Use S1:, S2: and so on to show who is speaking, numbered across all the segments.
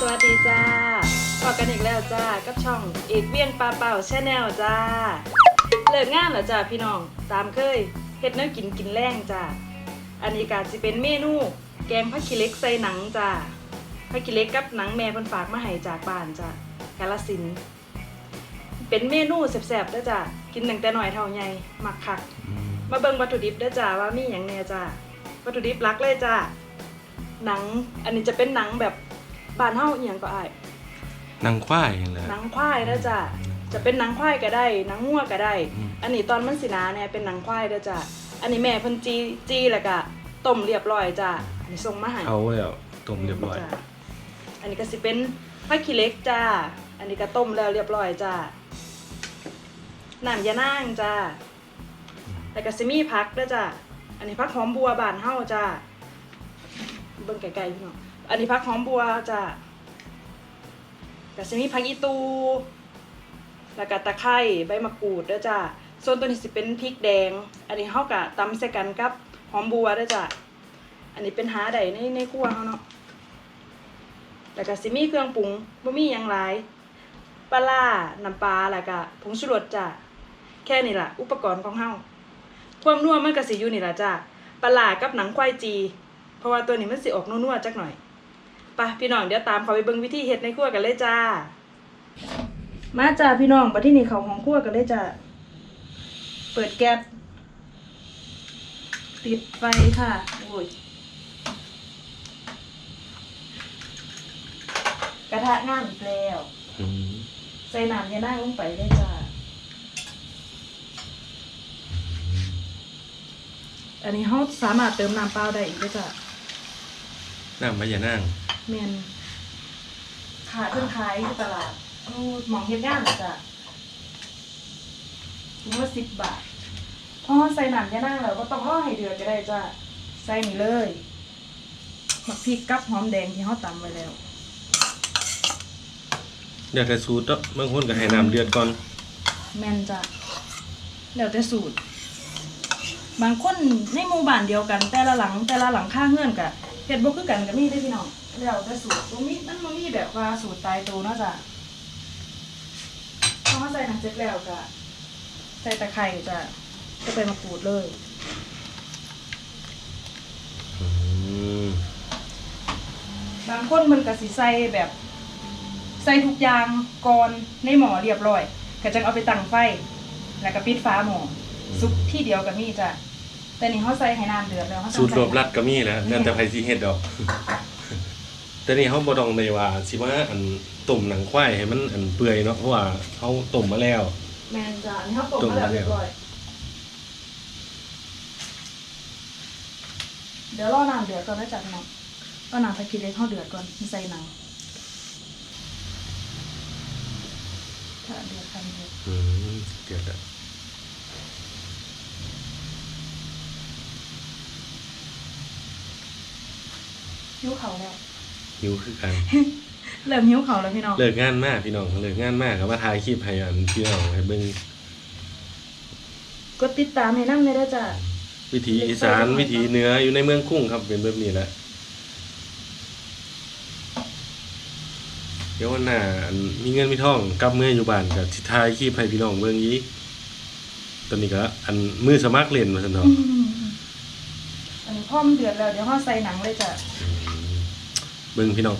S1: สวัสดีจ้าพอกันอีกแล้วจ้า กับช่องเอกเวียงปลาเป่าแชนแนลจ้า เลิกงานแล้วจ้าพี่น้องตามเคยเฮ็ดแน้ำกินกินแรงจ้า อันนี้ก็สิเป็นเมนู แกงผักขี้เหล็กใส่หนังจ้าผักขี้เหล็กกับหนังแม่เพิ่นฝากมาให้จากบ้านจ้ากาลสินธุ์เป็นเมนูแซ่บๆเด้อจ้ากินตั้งแต่น้อยเท่าใหญ่มักคัก มาเบิ่งวัตถุดิบเด้อจ้าว่ามีหยังแหน่จ้าวัตถุดิบหลักเลยจ้าหนังอันนี้จะเป็นหนังแบบ บ้านเฮาอีหยังก็อาย
S2: นางควายอย่างเลย
S1: หนังควายเด้อจ้าจะเป็นหนังควายก็ได้หนังงัวก็ได้
S2: อืม
S1: อันนี้ตอนมันสิหนาเนี่ยเป็นหนังควายเด้อจ้าอันนี้แม่เพิ่นจีจีแล้วก็ต้มเรียบร้อยจ้าอันนี้ส่งมาให้
S2: เอาแล้วต้มเรียบร้อย
S1: จ้าอันนี้ก็สิเป็นผักขี้เหล็กจ้า อันนี้ก็ต้มแล้วเรียบร้อยจ้าน้ำยานางจ้าแล้วก็สิมีผักด้วยจ้าอันนี้ผักหอมบัวบานเฮาจ้าเบิ่งไกลๆพี่น้อง อันนี้ผักหอมบัวจ้าก็สิมีผักอีตู แล้วก็ตะไคร้ใบมะกรูดด้วยจ้าส่วนตัวนี้สิเป็นพริกแดง อันนี้เฮากะตำใส่กันกับหอมบัวด้วยจ้าอันนี้เป็นหาใดในในครัวเฮาเนาะ แล้วก็สิมีเครื่องปรุงบ่มีหยังหลปลาน้ำปลาแล้วก็ผงชูรสจ้าแค่นี้ล่ะ อุปกรณ์ของเฮาความนัวมันก็สิอยู่นี่ล่ะจ้าปลากับหนังควายจี เพราะว่าตัวนี้มันสิออกนัวๆจักหน่อย ปะพี่น้องเดี๋ยวตามเขาไปเบิ่งวิธีเฮ็ดในครัวกันเลยจ้า มาจ้าพี่น้องไปที่นี่เขาของครัวกันเลยจ้าเปิดแก๊สติดไฟค่ะโอ้ยกระทะงามแล้วใส่น้ำยานั่งลงไปเลยจ้าอันนี้เขาสามารถเติมน้ำเปล่าได้อีกด้วยจ้ะ
S2: น้ำมะยานั่ง
S1: เมนขาขึ้นขายที่ตลาดเอาหมองเฮ็ดงานเหรอจ้ะถุงละสิบบาทพอใส่น้ำยานั่งแล้วก็ต้องรอให้เดือดก็ได้จ้ะใส่นี่เลยหมักพริกกับหอมแดงที่เขาตำไว้แล้ว
S2: เดี๋ยวแต่สูตรเนาะบางคนก็ให้น้ำเดือดก่อน
S1: แม่นจ้ะแล้วแต่สูตร บางคนในหมู่บ้านเดียวกัน แต่ละหลังแต่ละหลังข้างเงื่อนกะเฮ็ดบ่คือกันก็มีได้อพี่น้อง แล้วแต่สูตรบ่มีมันบ่มีแบบว่าสูตรตายตัวเนาะจ้ะพอใส่น้ำเสร็จแล้วก็ใส่ตะไคร้จ้ะก็ไปมากรูดเลย
S2: อืม
S1: บางคนมันก็สิใส่แบบ ใส่ทุกอย่างก่อนในหม้อเรียบร้อยก็จังเอาไปตั้งไฟ แล้วก็ปิดฝาหม้อซุปที่เดียวก็มีจ้ะแต่นี่เขาใส่ให้น้ำเดือดแล้วเขา
S2: สูตรรวบรัดก็มีแหล้วแล้วแต่ไผสิเฮ็ดดอก แต่นี่เขาบ่ต้องในว่าสิว่าอันต้มหนังควายให้มันอันเปื่อยเนาะเพราะว่าเขาต้มมาแล้ว
S1: แมนจ้ะอันนี้เขาต้มมาแล้วเรียบร้อยเดี๋ยวรอน้ำเดือดก่อนนะจ๊ะพี่น้องรอน้ำไปกินเล็กเขาเดือดก่อนใส่หนังถ้าเดือดคันเดือด
S2: อืมเดือดแล้ว
S1: หิ้วเขาแล้ว
S2: หิวคือกัน
S1: เริ่มหิ้วเขาแล้วพี่น้อง
S2: เลิกงานมากพี่น้องเลิกงานมากก็มาถ่ายคลิปให้อันพี่น้องให้เบิ่ง
S1: กดติดตามให้น้ำเลยเด้อจ้ะ
S2: วิถีอีสานวิถีเหนืออยู่ในเมืองคุ้งครับเป็นแบบนี้แหละเดี๋ยววันหน้าอันมีเงินมีทองกลับเมื่ออยู่บ้านกับสิทายคลิปให้พี่น้องเบิ่งอีกตอนนี้ก็อันมือสมัครเล่นมาซั่นเนาะ
S1: อันนี้พ่อมันเดือดแล้วเดี๋ยวเขาใส่หนังเลยจ้ะ
S2: เบิ่งพี่น้อง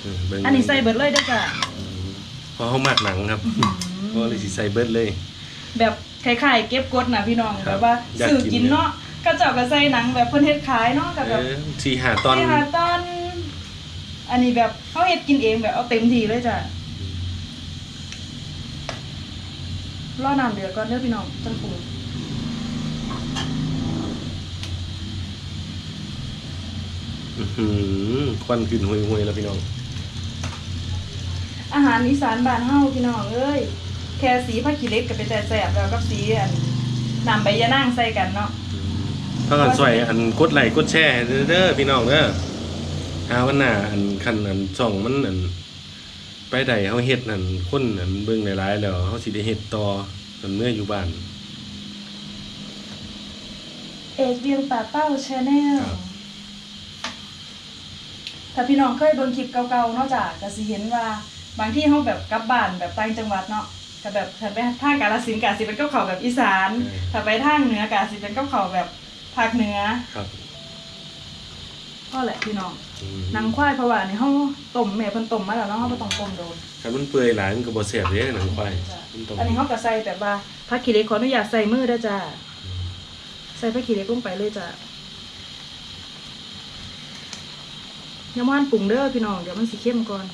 S2: เออเบิ่ง
S1: อันนี้ใส่เบิดเลยเด้อจ้ะ
S2: เพราะเฮามักหนังครับเพราะเลยสิใส่เบิดเลย
S1: แบบคล้ายๆเก็บกดนะพี่น้อง
S2: ครับ
S1: แบบว่า
S2: อยาก
S1: สื่อ
S2: กิน
S1: กินเนาะก็เจ้าก็ใส่หนังแบบเพิ่นเฮ็ดขายเนาะก็
S2: เอ
S1: แบบ
S2: อสี่หาตอน
S1: ที่หาตอน อันนี้แบบเขาเฮ็ดกินเองแบบเอาเต็มที่เลยจ้ะรอน้ำเดือดก่อนเด้อพี่น้องจังปรุง
S2: อื้อหือ ควันขึ้นห่วยๆแล้วพี่น้อง
S1: อาหารอีสานบ้านเฮาพี่น้องเอ้ย แค่สีผักขี้เหล็กก็เป็นแต่แซ่บแล้วกับสีอันน้ำใบยะนางใส่กันเนาะ
S2: ถ้ากันสวยอันกดไลค์กดแชร์ให้เด้อพี่น้องเด้อหาวันหน้าอันคันอันช่องมันอันไปใดเฮาเฮ็ดนั่นคนอันเบิ่งหลายๆแล้วเฮาสิได้เฮ็ดต่อจนเมื่ออยู่บ้าน
S1: เอกเวียงป่าเป้าชาแนล
S2: ครับ
S1: อ ถ้าพี่น้องเคยเบิ่งคลิปเก่าๆเนาะจ้ะก็สิเห็นว่าบางที่เฮาแบบกลับบ้านแบบต่างจังหวัดเนาะก็แบบถ้าไปทางกาฬสินธุ์ก็สิเป็นกับข้าวแบบอีสานถ้าไปทางเหนือก็สิเป็นกับข้าวแบบภาคเหนือ
S2: ครับ
S1: ก็แหละพี่น้อง
S2: อืม
S1: หนังควายเพราะว่าอันนี้เฮาต้มแม่เพิ่นต้มมาแล้วเนาะเฮาบ่ต้องต้มโดน
S2: ถ้ามันเปื่อยหลายมันก็บ่แซ่บเด้หนังควายมันต้อง
S1: อันนี้เฮาก็ใส่แบบว่าผักขี้เหล็กขออนุญาตใส่มือเด้อจ้าใส่ผักขี้เหล็กลงไปเลยจ้ะ ย่าม่านปรุงเด้อพี่น้องเดี๋ยวมันสิเข้มก่อน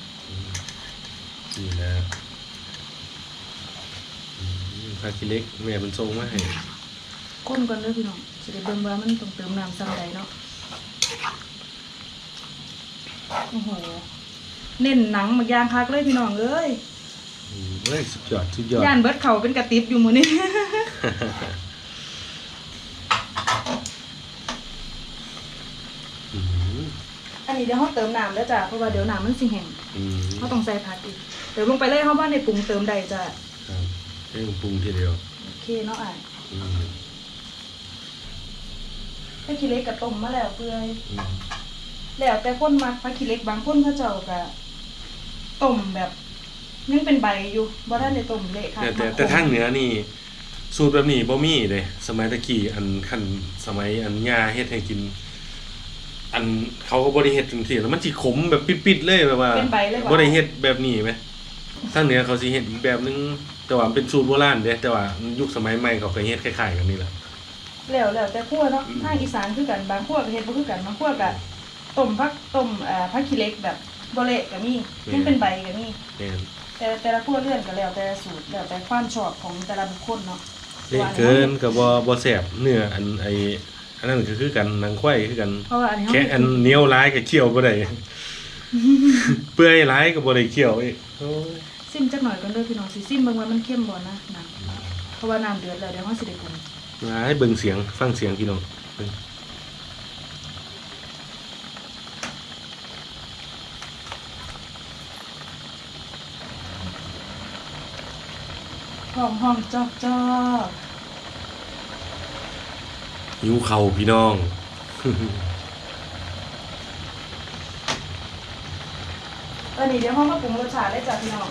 S2: นี่นะอืมพาคิเล็กแม่มันส่งมาให้
S1: คนก่อนเด้อพี่น้องสิได้เบิ่งว่ามันต้องเติมน้ำซ้ำใดเนาะโอ้โหเน้นหนังมักยางคักเลยพี่น้องเอ้ย
S2: อืมเฮ้ยสุดยอดสุดยอด
S1: ย่านเบิดเขาเป็นกระติบอยู่มื้อนี้
S2: อืม
S1: อั นนี้เดี๋ยวเฮาเติมน้ำเด้อจ้ะเพราะว่าเดี๋ยวน้ำมันสิแห้ง
S2: อืม
S1: เขาต้องใส่ผักอีกเดี๋ยวลงไปเลยเขาว่าในปรุงเติมใดจ้ะ
S2: ครับให้มันปรุงทีเดียว
S1: โอเคเนาะอะ
S2: อืม
S1: ถ้าขี้เล็กกับต้มมาแล้วเปื่อย
S2: อืม
S1: แล้วแต่คนมักผักขี้เล็กบางคนเขาเจ้าก็ต้มแบบยังเป็นใบอยู่บ่ทันได้ต้มเละค่ะ
S2: แต่แต่แต่ทางเหนือนี่ สูตรแบบนี้บ่มีเด้สมัยตะกี้อันคันสมัยอันย่าเฮ็ดให้กิน อันเขาก็บ่ได้เฮ็ดจังซี่แล้วมันสิขมแบบปิดๆเลยแบบว่า
S1: เป็นใบเลย
S2: บ่ได้เฮ็ดแบบนี้ไหมทางเหนือเขาสิเฮ็ดอีกแบบนึงแต่ว่ามันเป็นสูตรโบราณเด้แต่ว่ายุคสมัยใหม่เขาก็เฮ็ดคล้ายๆกันนี่แหละ
S1: แล้วแล้วแต่คั่วเนาะ
S2: อืม
S1: ทางอีสานคือกันบางคั่วก็เฮ็ดบ่คือกันบางคั่วก็ต้มผักต้มเอ่อผักขี้เหล็กแบบบ่เละก็มียังเป็นใบก็มี
S2: แม่น
S1: แต่แต่ละคั่วเรือนก็แล้วแต่สูตรแล้วแต่ความชอบของแต่ละบุคคลเนาะ
S2: เละเกินก็บ่บ่แซ่บเนื้ออันไอ อันนั้นก็คือกันหนังควายคือกัน
S1: เพราะว่าอันนี้
S2: แค่
S1: เฮา
S2: อันเหนียวหลายก็เคี่ยวบ่ได้เปื่อยหลายก็บ่ได้เคี่ยวอีกโอ้ย
S1: ซิมจักหน่อยก่อนเด้อพี่น้องสิซิมเบิ่งว่ามันเข้มบ่นะน้ำเพราะว่าน้ำเดือดแล้วเดี๋ยวเฮาสิได้ปรุง
S2: มาให้เบิ่งเสียงฟังเสียงพี่น้องเบิ่ง
S1: หอมหอมจอกจอก
S2: หิวข้าวพี่น้อง
S1: ตอนนี้เดี๋ยวห้องมาปรุงรสชาติได้จ้ะพี่น้อง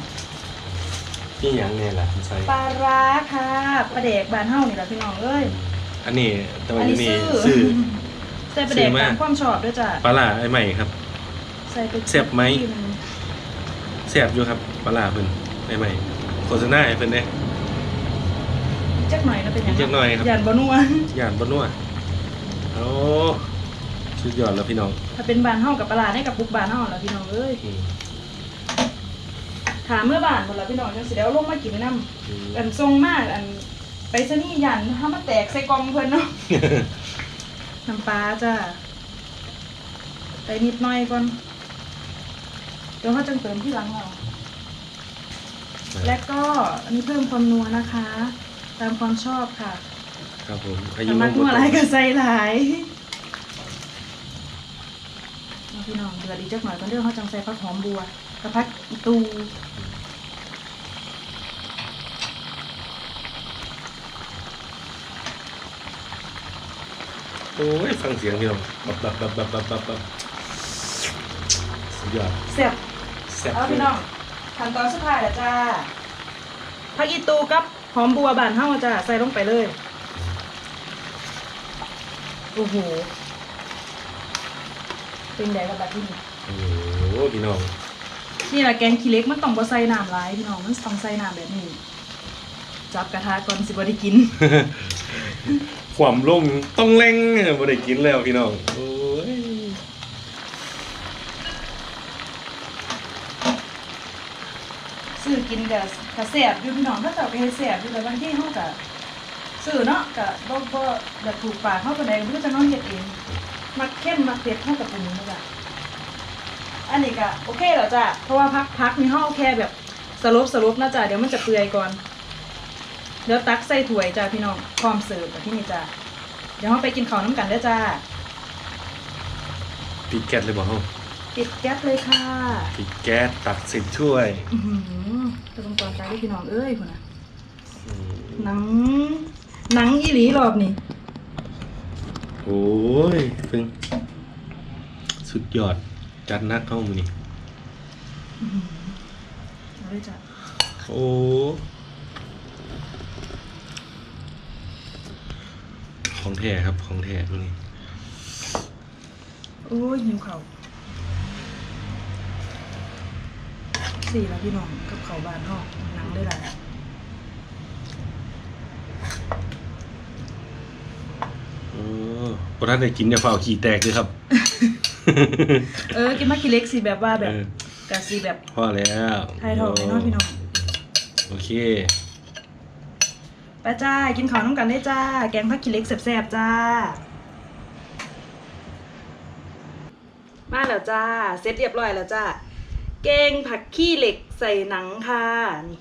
S2: นี่หยังแน่ล่ะใส่
S1: ปลาร้าค่ะปลาแดกบานเฮานี่ล่ะพี่น้องเอ้ย
S2: อันนี้แต่ว่า
S1: อัน
S2: อยู่
S1: นี้
S2: นี่
S1: ซื้อ
S2: ซื้อ
S1: ใส่ปลาแดก
S2: ซื้อมา
S1: ตามความชอบด้วยจ้ะ
S2: ปลาร้าไอ้ใหม่ครับ
S1: ใส่ไป
S2: แซ่บไหม
S1: ที่น
S2: แซ่บอยู่ครับปลาร้าเพิ่นไอ้ใหม่โฆษณาให้เพิ่นเด้
S1: จักหน่อยนะเป็นหยัง
S2: จักหน่อยครับ
S1: ย่านบ่นัว
S2: ย่านบ่นัวโอ้สุดยอดแล้วพี่น้อง
S1: ถ้าเป็นบานเฮากับปลาร้าในกับปุกบานเฮาล่ะพี่น้องเอ้ย
S2: อืม
S1: ถามเมื่อบานพุ่นล่ะพี่น้องจังสิได้เอาลงมากินนำ
S2: อืม
S1: อันทรงมากอันไปซะนี่ยันถ้ามาแตกใส่กล่องเพิ่นเนาะ น้ำปลาจ้าไปนิดหน่อยก่อน เดี๋ยวเขาจะเติมที่หลังเรา และก็อันนี้เพิ่มความนัวนะคะ ตามความชอบค่ะ
S2: ครับผมอายุ
S1: ถ้ามัก
S2: บ่
S1: นัวหลาย
S2: ต้
S1: ก็
S2: อง
S1: ใส่หลายเอาพี่น้องเดือดอีกจักหน่อยก่อนเด้อเขาจังใส่ผักหอมบัวกับผักอีตู
S2: โอ้ยฟังเสียงพี่น้องบับบับบับบับบับบับบับสุดยอด
S1: เสียบ
S2: แซ่บ
S1: เอาพี่น้องขั้นตอนสุดท้ายแล้วจ้าผักอีตูกับ หอมบัวบานเฮาจ้าใส่ลงไปเลย โอ้โห เป็นไงกับบัดที่นี่
S2: โอ้โหพี่น้อง
S1: นี่แหละแกงขี้เหล็กมันต้องบ่ใส่น้ำหลายพี่น้อง มันต้องใส่น้ำแบบนี้ จับกระทะก่อนสิบ่ได้กิน
S2: ความลงต้องเร่งบ่ได้กินแล้วพี่น้องโอ้ย
S1: ซื้อ กินกับกระแสบอยู่พี่น้องถ้าเจ้าไปเฮ็ดแสบอยู่แต่บางที่เฮาก็ซื้อเนาะก็บ่บ่แบบถูกปากเฮาปานใดบ่รู้จะน้องเฮ็ดเองมักเข้มมักเผ็ดเฮาก็ปรุงนี่จ้ะอันนี้ก็โอเคแล้วจ้ะเพราะว่าพักพักนี่เฮาเอาแค่แบบสลบสลบนะจ้ะเดี๋ยวมันจะเปื่อยก่อนเดี๋ยวตักใส่ถ้วยจ้ะพี่น้องพร้อมเสิร์ฟแบบที่นี่จ้ะเดี๋ยวเฮาไปกินข้าวน้ำกันเด้อจ้า
S2: ปิดแก๊สเลยบ่เฮา
S1: ปิดแก๊สเลยค่ะ
S2: ปิดแก๊สตักสิบถ้วย
S1: อือหือ ตะลงตอนใจด้วยพี่น้องเอ้ยคุณนะ
S2: อืม
S1: หนังหนังอีหลีรอบนี่
S2: โอ้ยเพิ่งสุดยอด จัดหนักเข้ามือนี่
S1: เอาเลยจ้ะ
S2: โอ้ของแท้ครับของแท้ตัวนี้
S1: โอ้ยหิวเขา สี่แล้วพี่น้องกับเขาวบานห้องหนังได้หลาย
S2: เออพอท่านได้กินอย่าเฝ้าขี้แตกเลยครับ
S1: เออ กินมากิเล็กสิแบบว่าแบบ
S2: เออ
S1: กะสิแบบ
S2: พอแล้ว
S1: ไทยทองไอ้น้อยพี่น้อง
S2: โอเค
S1: ไปจ้า กินข้าวน้ำกันได้จ้า แกงผักกิเล็กแซ่บๆจ้า มาแล้วจ้า เสร็จเรียบร้อยแล้วจ้า แกงผักขี้เหล็กใส่หนังค่ะนี่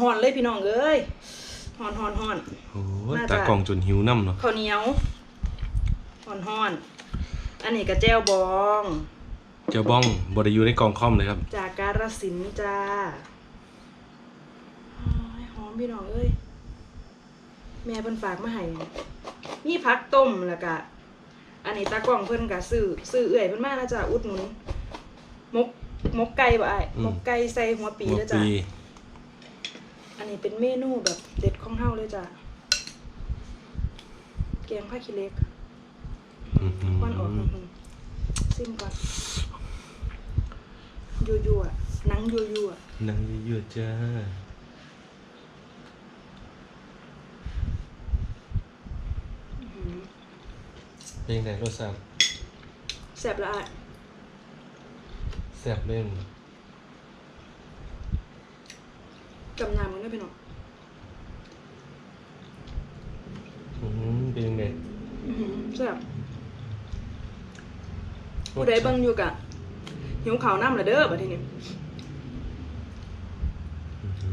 S1: หอนๆเลยพี่น้องเอ้ยหอนๆหอน
S2: โอ้ย
S1: น่าจะ
S2: ตากล่องจนหิวน้ำเนาะ
S1: ๆข้าวเหนียวหอนๆอันนี้ก็แจ่วบอง
S2: เจ้าบ้องบไดอยู่ในกล่องคอมเลยครับ
S1: จากการสินธุ์จ้าอ้ายหอมพี่น้องเอ้ย แม่เพิ่นฝากมาให้มีผักต้มแล้วก็อันนี้ตากล้องเพิ่นก็ซื้อซื้อเอื่อยเพิ่นมานะจ้ะอุดหนุนมก มกไก่บ่อ้าย
S2: อืม
S1: มกไก่ใส่หัวปี
S2: หัว
S1: เด้อจ้ะ
S2: ปี
S1: อันนี้เป็นเมนูแบบเด็ดของเฮาเลยจ้ะแกงผักขี้เหล็ก
S2: อื้อหือ
S1: ควันออกอื้อหือซิมก่อนยั่วๆหนังยั่วๆ
S2: นั่งเยอะๆจ้าเป็นยังไงรสชาติ
S1: แซ่บละอะ
S2: แซ่บเล่น
S1: กำนำมันได้ไปหน่อย
S2: อื้อหือเป็นยังไง
S1: แซ่บผู้ใดเบิ่งอยู่กะหิวข้าวน้ำละเด้อบัดทีนี้
S2: อื้อหื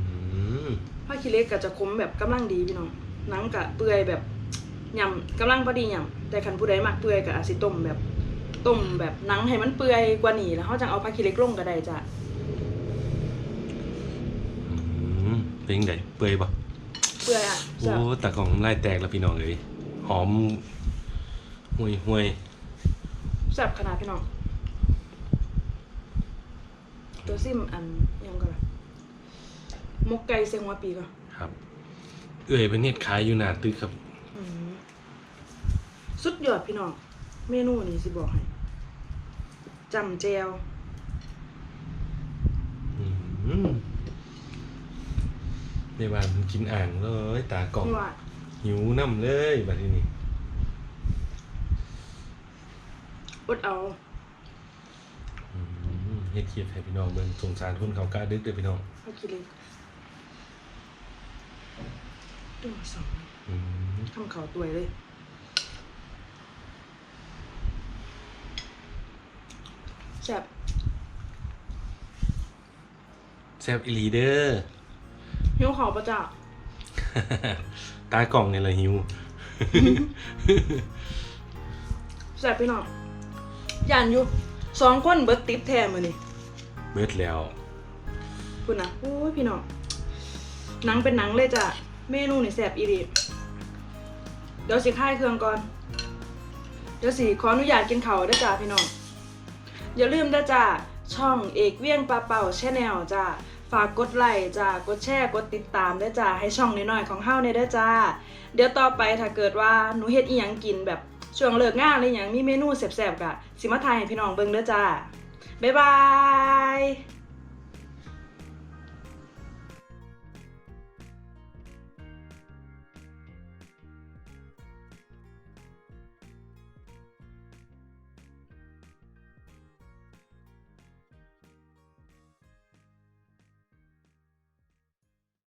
S2: อ
S1: ผ้าขี้เหล็กก็จะคมแบบกำลังดีพี่น้องหนังกะเปื่อยแบบยำกำลังพอดียำแต่คันผู้ใดมักเปื่อยก็อาจสิต้มแบบ ต้มแบบหนังให้มันเปื่อยกว่านี้แล้วเขาจังเอาผ้าขี้เหล็กลงก็ได้จ้ะ
S2: อื้อหือเป็นยังไงเปื่อยปะ
S1: เปื่อยอะ
S2: โอ้
S1: แซ่บ
S2: ตากล่องน้ำลายแตกแล้วพี่น้องเลยหอมห่วยห่วย
S1: แซ่บขนาดพี่น้องตัวซิมอันยังก็ล่ะมกไก่เซงหัวปีก่อน
S2: ๆครับ เอ้ยเป็นเน็ตขายอยู่หนาตึกครับ
S1: อืมสุดยอดพี่น้อง เมนูนี้สิบอกให้จำแจว
S2: อื้อหือในบ้านมันกินอ่างเลยตากล่อง
S1: ว่า
S2: หิวน้ำเลยบัดนี้นี่
S1: อดเอา
S2: อื้อหือเฮ็ดเคียดให้พี่น้องเบิ่งสงสารคนเขากล้าดึกเด้อพี่น้อง
S1: เอากินเลยตัวสอง
S2: อื้อหือ
S1: ทำเขาตัวเลย ซ่บ
S2: แซ่บอีหลีเด้อ
S1: หิวเขาวประจ้า
S2: ตากล่องนี่แหละหิว
S1: แซ่บพี่น้องย่านอยู่สองคนเบิดติปแทนมือนี่
S2: เบิดแล้ว
S1: พูดนะโอ้ยพี่น้องหนังเป็นหนังเลยจ้ะเมนูนี่แซ่บอีรีเดี๋ยวสิค่ายเครื่องก่อน เดี๋ยวสิขออนุญาตกินเขาวเด้อจ้าพี่น้อง อย่าลืมนะจ้าช่องเอกเวียงปลาเป่าแชนแนลจ้าฝากกดไลค์จ้ากดแชร์กดติดตามได้จ้าให้ช่องน้อยๆของเฮาเนี่ยด้จ้า เดี๋ยวต่อไปถ้าเกิดว่าหนูเฮ็ดอีหยังกินแบบช่วงเลิกงานอะไรอย่างมีเมนูแซ่บๆกะสิมาทายให้พี่น้องเบิ่งเด้อจ้าบ๊ายบาย